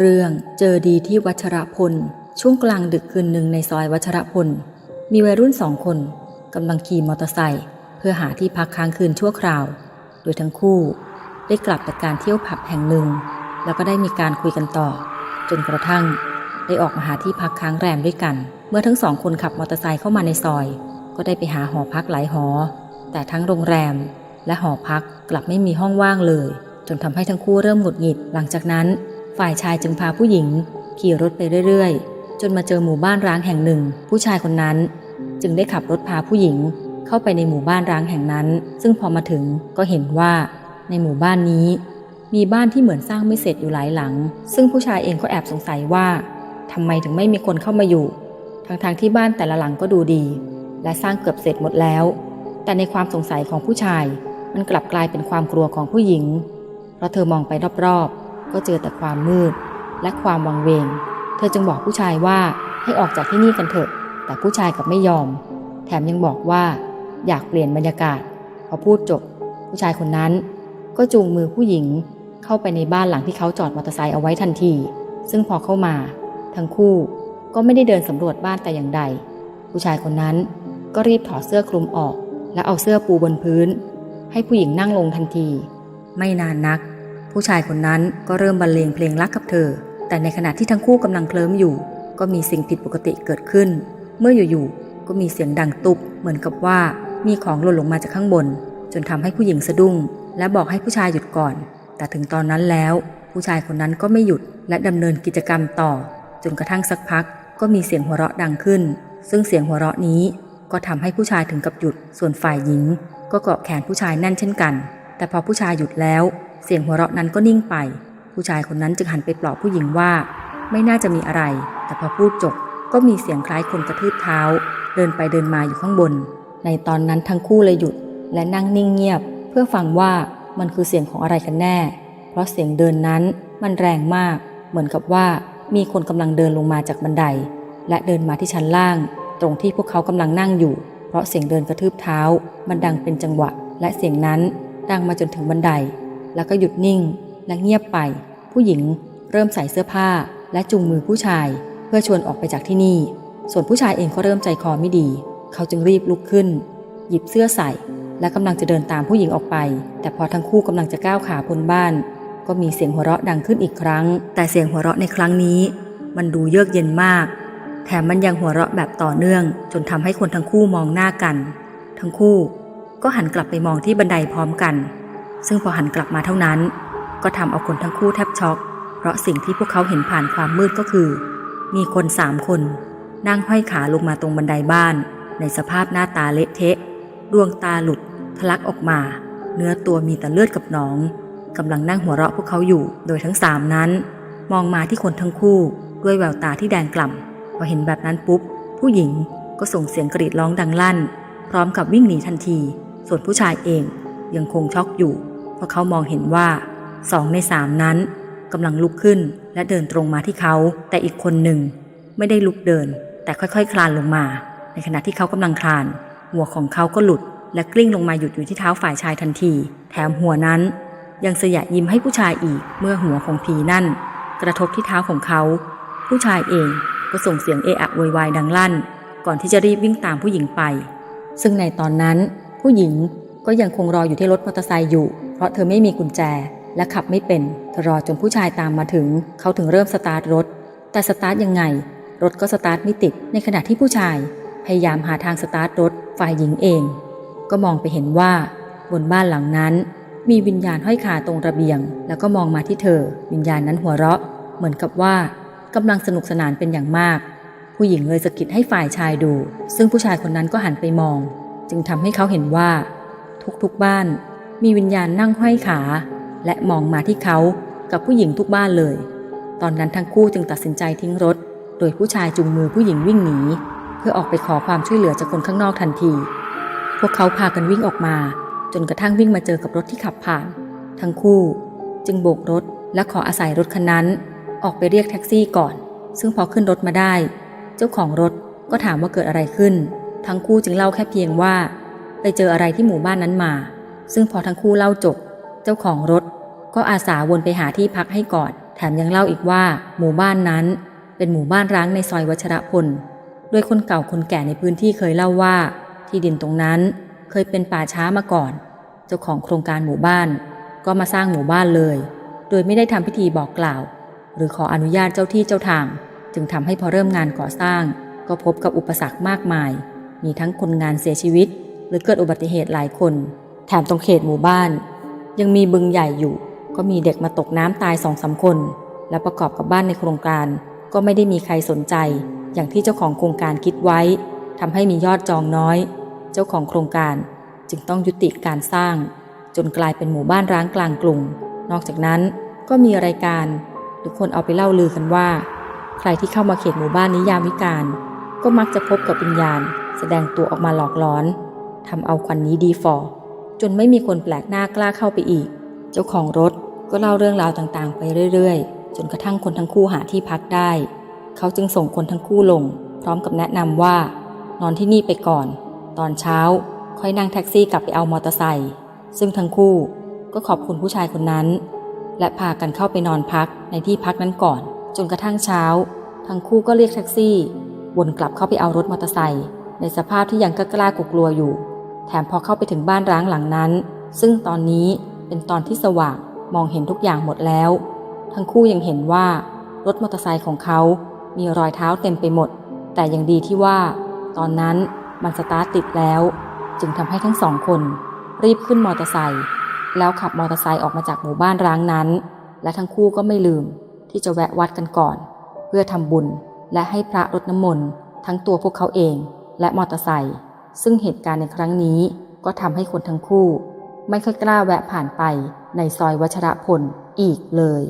เรื่องเจอดีที่วัชรพล ช่วงกลางดึกคืนหนึ่งในซอยวัชรพล มีวัยรุ่นสองคนกำลังขี่มอเตอร์ไซค์เพื่อหาที่พักค้างคืนชั่วคราว โดยทั้งคู่ ได้กลับจากการเที่ยวผับแห่งหนึ่ง แล้วก็ได้มีการคุยกันต่อ จนกระทั่ง ได้ออกมาหาที่พักค้างแรมด้วยกัน เมื่อทั้งสองคนขับมอเตอร์ไซค์เข้ามาในซอย ก็ได้ไปหาหอพักหลายหอ แต่ทั้งโรงแรม และหอพักกลับไม่มีห้องว่างเลย จนทำให้ทั้งคู่เริ่มหงุดหงิด หลังจากนั้น ฝ่ายชายจึงพาผู้หญิง ขี่รถไปเรื่อยๆ จนมาเจอหมู่บ้านร้างแห่งหนึ่ง ผู้ชายคนนั้น จึงได้ขับรถพาผู้หญิง เข้าไปในหมู่บ้านร้างแห่งนั้น ซึ่งพอมาถึงก็เห็นว่า ในหมู่บ้านนี้ มีบ้านที่เหมือนสร้างไม่เสร็จอยู่หลายหลัง ซึ่งผู้ชายเองก็แอบสงสัยว่าทำไมถึงไม่มีคนเข้ามาอยู่ ทั้งๆทที่บ้านแต่ละหลังก็ดูดี และสร้างเกือบเสร็จหมดแล้ว แต่ในความสงสัยของผู้ชาย มันกลับกลายเป็นความกลัวของผู้หญิง เพราะเธอมองไปรอบๆ ก็เจอแต่ความมืด และความวังเวง เธอจึงบอกผู้ชายว่าให้ออกจากที่นี่กันเถอะ แต่ผู้ชายกลับไม่ยอม แถมยังบอกว่า อยากเปลี่ยนบรรยากาศ พอพูดจบ ผู้ชายคนนั้น ก็จูงมือผู้หญิงเข้าไปในบ้านหลังที่เขาจอดมอเตอร์ไซค์เอาไว้ทันที ซึ่งพอเข้ามา ทั้งคู่ก็ไม่ได้เดินสำรวจบ้านแต่อย่างใด ผู้ชายคนนั้นก็รีบถอดเสื้อคลุมออก และเอาเสื้อปูบนพื้น ให้ผู้หญิงนั่งลงทันที ไม่นานนัก ผู้ชายคนนั้นก็เริ่มบรรเลงเพลงรักกับเธอ แต่ในขณะที่ทั้งคู่กำลังเคลิ้มอยู่ ก็มีสิ่งผิดปกติเกิดขึ้น เมื่ออยู่ๆก็มีเสียงดังตุบเหมือนกับว่ามีของหล่นลงมาจากข้างบน จนทำให้ผู้หญิงสะดุ้ง และบอกให้ผู้ชายหยุดก่อน แต่ถึงตอนนั้นแล้ว ผู้ชายคนนั้นก็ไม่หยุดและดำเนินกิจกรรมต่อ จนกระทั่งสักพัก ก็มีเสียงหัวเราะดังขึ้น ซึ่งเสียงหัวเราะนี้ก็ทำให้ผู้ชายถึงกับหยุด ส่วนฝ่ายหญิง ก็เกาะแขนผู้ชายแน่นเช่นกัน แต่พอผู้ชายหยุดแล้ว เสียงหัวเราะนั้นก็นิ่งไป ผู้ชายคนนั้นจึงหันไปปลอบผู้หญิงว่า ไม่น่าจะมีอะไร แต่พอพูดจบก็มีเสียงคล้ายคนกระทืบเท้า เดินไปเดินมาอยู่ข้างบน ในตอนนั้นทั้งคู่เลยหยุด และนั่งนิ่งเงียบ เพื่อฟังว่ามันคือเสียงของอะไรกันแน่ เพราะเสียงเดินนั้นมันแรงมาก เหมือนกับว่ามีคนกำลังเดินลงมาจากบันได และเดินมาที่ชั้นล่าง ตรงที่พวกเขากำลังนั่งอยู่ เพราะเสียงเดินกระทืบเท้า มันดังเป็นจังหวะ และเสียงนั้นดังมาจนถึงบันได แล้วก็หยุดนิ่ง และเงียบไป ผู้หญิงเริ่มใส่เสื้อผ้า และจูงมือผู้ชาย เพื่อชวนออกไปจากที่นี่ ส่วนผู้ชายเองก็เริ่มใจคอไม่ดี เขาจึงรีบลุกขึ้น หยิบเสื้อใส่ และกำลังจะเดินตามผู้หญิงออกไป แต่พอทั้งคู่กำลังจะก้าวขาพ้นบ้าน ก็มีเสียงหัวเราะดังขึ้นอีกครั้ง แต่เสียงหัวเราะในครั้งนี้ มันดูเยือกเย็นมาก แถมมันยังหัวเราะแบบต่อเนื่อง จนทำให้คนทั้งคู่มองหน้ากัน ทั้งคู่ก็หันกลับไปมองที่บันไดพร้อมกัน ซึ่งพอหันกลับมาเท่านั้น ก็ทำเอาคนทั้งคู่แทบช็อก เพราะสิ่งที่พวกเขาเห็นผ่านความมืดก็คือ มีคนสามคน นั่งห้อยขาลงมาตรงบันไดบ้าน ในสภาพหน้าตาเละเทะ ดวงตาหลุดทะลักออกมา เนื้อตัวมีแต่เลือดกับหนองกำลังนั่งหัวเราะพวกเขาอยู่ โดยทั้งสามนั้น มองมาที่คนทั้งคู่ ด้วยแววตาที่แดงกล่ำพอเห็นแบบนั้นปุ๊บ ผู้หญิงก็ส่งเสียงกรีดร้องดังลั่น พร้อมกับวิ่งหนีทันที ส่วนผู้ชายเองยังคงช็อกอยู่ เพราะเขามองเห็นว่าสองในสามนั้นกำลังลุกขึ้นและเดินตรงมาที่เขา แต่อีกคนหนึ่งไม่ได้ลุกเดิน แต่ค่อยๆ คลานลงมา ในขณะที่เขากำลังคลาน หัวของเขาก็หลุด และกลิ้งลงมาหยุดอยู่ที่เท้าฝ่ายชายทันที แถมหัวนั้น ยังเสยะยิ้มให้ผู้ชายอีกเมื่อหัวของผีนั่น กระทบที่เท้าของเขา ผู้ชายเองก็ส่งเสียงเอะอะโวยวายดังลั่น ก่อนที่จะรีบวิ่งตามผู้หญิงไป ซึ่งในตอนนั้น ผู้หญิงก็ยังคงรออยู่ที่รถมอเตอร์ไซค์อยู่ เพราะเธอไม่มีกุญแจ และขับไม่เป็นเธอรอจนผู้ชายตามมาถึง เขาถึงเริ่มสตาร์ทรถ แต่สตาร์ทยังไง รถก็สตาร์ทไม่ติด ในขณะที่ผู้ชาย พยายามหาทางสตาร์ทรถฝ่ายหญิงเอง ก็มองไปเห็นว่า บนบ้านหลังนั้น มีวิญญาณห้อยขาตรงระเบียง แล้วก็มองมาที่เธอ วิญญาณนั้นหัวเราะ เหมือนกับว่ากำลังสนุกสนานเป็นอย่างมาก ผู้หญิงเลยสะกิดให้ฝ่ายชายดู ซึ่งผู้ชายคนนั้นก็หันไปมอง จึงทำให้เขาเห็นว่า ทุกๆบ้าน มีวิญญาณนั่งห้อยขา และมองมาที่เขากับผู้หญิงทุกบ้านเลย ตอนนั้นทั้งคู่จึงตัดสินใจทิ้งรถ โดยผู้ชายจูงมือผู้หญิงวิ่งหนี เพื่อออกไปขอความช่วยเหลือจากคนข้างนอกทันที พวกเขาพากันวิ่งออกมา จนกระทั่งวิ่งมาเจอกับรถที่ขับผ่าน ทั้งคู่ จึงโบกรถและขออาศัยรถคันนั้น ออกไปเรียกแท็กซี่ก่อน ซึ่งพอขึ้นรถมาได้ เจ้าของรถก็ถามว่าเกิดอะไรขึ้น ทั้งคู่จึงเล่าแค่เพียงว่า ไปเจออะไรที่หมู่บ้านนั้นมา ซึ่งพอทั้งคู่เล่าจบ เจ้าของรถ ก็อาสาวนไปหาที่พักให้ก่อน แถมยังเล่าอีกว่า หมู่บ้านนั้น เป็นหมู่บ้านร้างในซอยวัชรพลโดยคนเก่าคนแก่ในพื้นที่เคยเล่าว่า ที่ดินตรงนั้นเคยเป็นป่าช้ามาก่อน เจ้าของโครงการหมู่บ้าน ก็มาสร้างหมู่บ้านเลย โดยไม่ได้ทำพิธีบอกกล่าว หรือขออนุญาตเจ้าที่เจ้าทาง จึงทำให้พอเริ่มงานก่อสร้าง ก็พบกับอุปสรรคมากมาย มีทั้งคนงานเสียชีวิต หรือเกิดอุบัติเหตุหลายคน มตรงเขตหมู่บ้าน ยังมีบึงใหญ่อยู่ ก็มีเด็กมาตกน้ำตายสองสาคน และประกอบกับบ้านในโครงการ ก็ไม่ได้มีใครสนใจ อย่างที่เจ้าของโครงการคิดไว้ทำให้มียอดจองน้อย เจ้าของโครงการจึงต้องยุติการสร้าง จนกลายเป็นหมู่บ้านร้างกลางกรุงนอกจากนั้นก็มีรายการหรือคนเอาไปเล่าลือกันว่า ใครที่เข้ามาเขตหมู่บ้านนี้ยามวิการ ก็มักจะพบกับวิญญาณ แสดงตัวออกมาหลอกหลอนทำเอาควันนี้ดีฟอ จนไม่มีคนแปลกหน้ากล้าเข้าไปอีก เจ้าของรถก็เล่าเรื่องราวต่างๆ ไปเรื่อยๆ จนกระทั่งคนทั้งคู่หาที่พักได้ เขาจึงส่งคนทั้งคู่ลง พร้อมกับแนะนำว่า นอนที่นี่ไปก่อน ตอนเช้า ค่อยนั่งแท็กซี่กลับไปเอามอเตอร์ไซค์ซึ่งทั้งคู่ก็ขอบคุณผู้ชายคนนั้น และพากันเข้าไปนอนพักในที่พักนั้นก่อน จนกระทั่งเช้า ทั้งคู่ก็เรียกแท็กซี่ วนกลับเข้าไปเอารถมอเตอร์ไซค์ในสภาพที่ยังกล้ากลัวอยู่ แถมพอเข้าไปถึงบ้านร้างหลังนั้น ซึ่งตอนนี้เป็นตอนที่สว่างมองเห็นทุกอย่างหมดแล้ว ทั้งคู่ยังเห็นว่ารถมอเตอร์ไซค์ของเขามีรอยเท้าเต็มไปหมด แต่ยังดีที่ว่า ตอนนั้นมันสตาร์ทติดแล้ว จึงทำให้ทั้งสองคน รีบขึ้นมอเตอร์ไซค์แล้วขับมอเตอร์ไซค์ออกมาจากหมู่บ้านร้างนั้น และทั้งคู่ก็ไม่ลืมที่จะแวะวัดกันก่อน เพื่อทำบุญและให้พระรดน้ำมนต์ทั้งตัวพวกเขาเองและมอเตอร์ไซค์ ซึ่งเหตุการณ์ในครั้งนี้ก็ทำให้คนทั้งคู่ ไม่ค่อยกล้าแวะผ่านไปในซอยวัชรพลอีกเลย